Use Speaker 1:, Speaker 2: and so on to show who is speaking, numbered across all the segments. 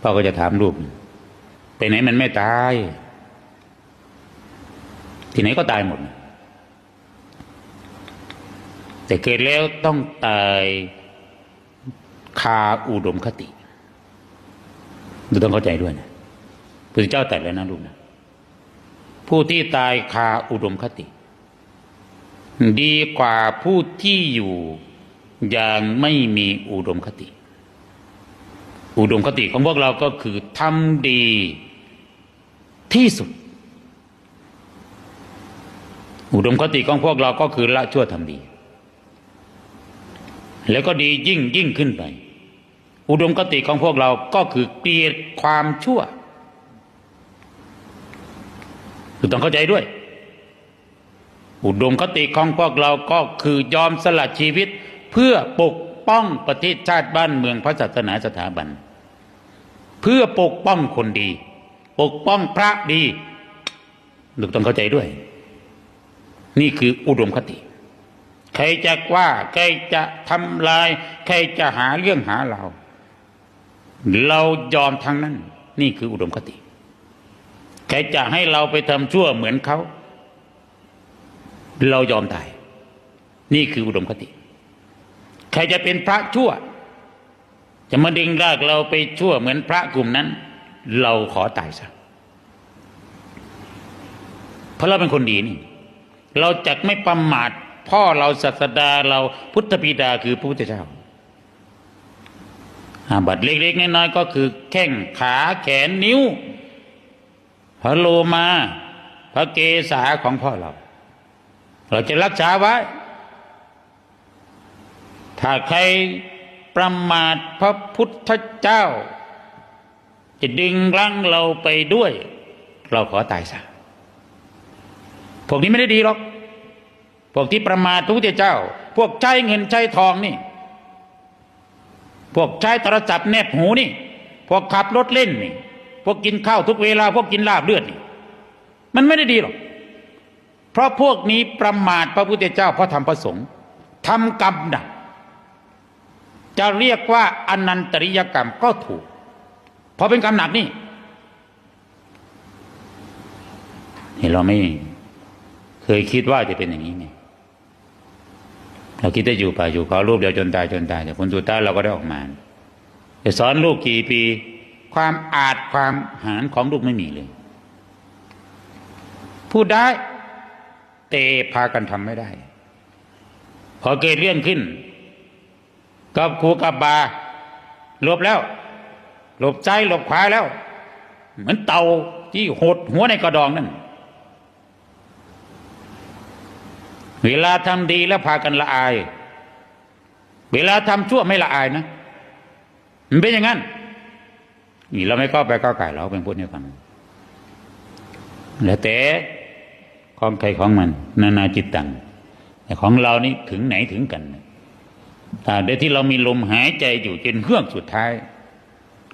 Speaker 1: พ่อก็จะถามลูกไปไหนมันไม่ตาย ที่ไหนก็ตายหมด แต่เกิดแล้วต้องตายคาอุดมคติดูต้องเข้าใจด้วยนะพระเจ้าตรัดแล้วนะลูกนะผู้ที่ตายคาอุดมคติ ดีกว่าผู้ที่อยู่อย่างไม่มีอุดมคติ อุดมคติของพวกเราก็คือทำดีที่สุด อุดมคติของพวกเราก็คือละชั่วทำดี แล้วก็ดียิ่งยิ่งขึ้นไป อุดมคติของพวกเราก็คือเกลียดความชั่วคือต้องเข้าใจด้วย อุดมคติของพวกเราก็คือยอมสละชีวิตเพื่อปกป้องประเทศชาติบ้านเมืองพระศาสนาสถาบัน เพื่อปกป้องคนดี ปกป้องพระดีลูกต้องเข้าใจด้วย นี่คืออุดมคติ ใครจะว่าใครจะทำลาย ใครจะหาเรื่องหาเรา เรายอมทั้งนั้น นี่คืออุดมคติ ใครจะให้เราไปทำชั่วเหมือนเขา เรายอมตาย นี่คืออุดมคติ ใครจะเป็นพระชั่ว จะมาดึงรากเราไปชั่วเหมือนพระกลุ่มนั้น เราขอตายซะเพราะเราเป็นคนดีนี่ เราจะไม่ประมาทพ่อเราศาสดาเราพุทธบิดาคือพระพุทธเจ้าอาบัตเล็กๆน้อยๆก็คือแข้งขาแขนนิ้ว พระโลมา พระเกศาของพ่อเรา เราจะรักษาไว้ ถ้าใคร ประมาทพระพุทธเจ้า จะดึงรั้งเราไปด้วย เราขอตายซะพวกนี้ไม่ได้ดีหรอก พวกที่ประมาทพระพุทธเจ้า พวกใช้เงินใช้ทองนี่ พวกใช้โทรศัพท์แนบหูนี่ พวกขับรถเล่นนี่ พวกกินข้าวทุกเวลา พวกกินลาบเลือดนี่ มันไม่ได้ดีหรอก เพราะพวกนี้ประมาทพระพุทธเจ้าเพราะทำประสงค์ทำกรรมหนัก จะเรียกว่าอนันตริยกรรมก็ถูก เพราะเป็นกรรมหนักนี่เห็นเราไม่เคยคิดว่าจะเป็นอย่างนี้ไงเราคิดจะอยู่ป่าอยู่เขารูปเดียวจนตายจนตายแต่ผลสุดท้ายเราก็ได้ออกมาจะสอนลูกกี่ปี ความอาจความหารของลูกไม่มีเลย พูดได้เตพากันทำไม่ได้ พอเกิดเรื่องขึ้น กับครูกับบาหลบแล้ว หลบใจหลบขวาแล้ว เหมือนเต่าที่หดหัวในกระดองนั่นเวลาทำดีแล้วพากันละอาย เวลาทำชั่วไม่ละอายนะ มันเป็นอย่างนั้น นี่เราไม่ก็ไปก้าวไก่เราเป็นพูดให้ฟังแล้วแต่ของใครของมัน นานาจิตตังแต่ของเรานี่ถึงไหนถึงกันตราบใดที่เรามีลมหายใจอยู่จนเฮือกสุดท้าย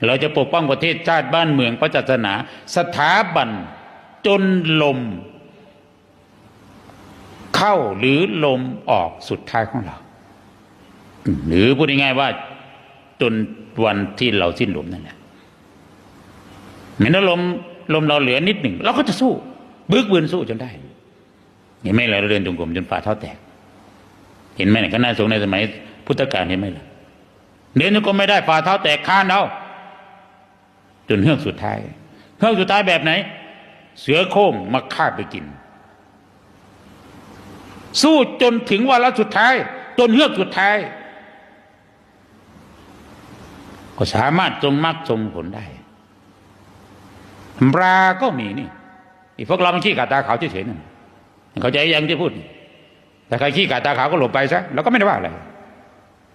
Speaker 1: เราจะปกป้องประเทศชาติบ้านเมืองพระศาสนา สถาบันจนลม เข้าหรือลมออกสุดท้ายของเรา หรือพูดง่ายๆว่า จนวันที่เราสิ้นลมนั่นแหละเหมือนลมลมเราเหลือนิดหนึ่งเราก็จะสู้ บึกบืนสู้จนได้เห็นไหมเราเดินจงกรมจนฝ่าเท้าแตก เห็นไหมเนี่ยคณะสงฆ์ในสมัย พุทธกาลเห็นไหมล่ะเดินกรมไม่ได้ฝ่าเท้าแตกข้านเอาจนเฮือกสุดท้ายเฮือกสุดท้ายแบบไหน เสือโค้งมาฆ่าไปกิน สู้จนถึงวาระสุดท้าย จนเฮือกสุดท้าย ก็สามารถทรงมรรคทรงผลได้ปลาก็มีนี่ไอ้พวกเรามันขี้กาตาขาวเฉยๆนั่นเขาใจยังที่พูดแต่ใครขี้กาตาขาวก็หลบไปซะเราก็ไม่ได้ว่าอะไร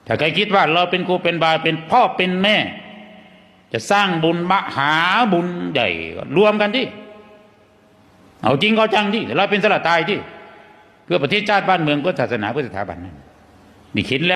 Speaker 1: ถ้าใครคิดว่าเราเป็นครูเป็นบาเป็นพ่อเป็นแม่ จะสร้างบุญมหาบุญใหญ่รวมกันที่เอาจริงเอาจังที่เราเป็นสละตายที่เพื่อประเทศชาติบ้านเมืองเพื่อศาสนาเพื่อสถาบันนั่นนี่คิดแล้ว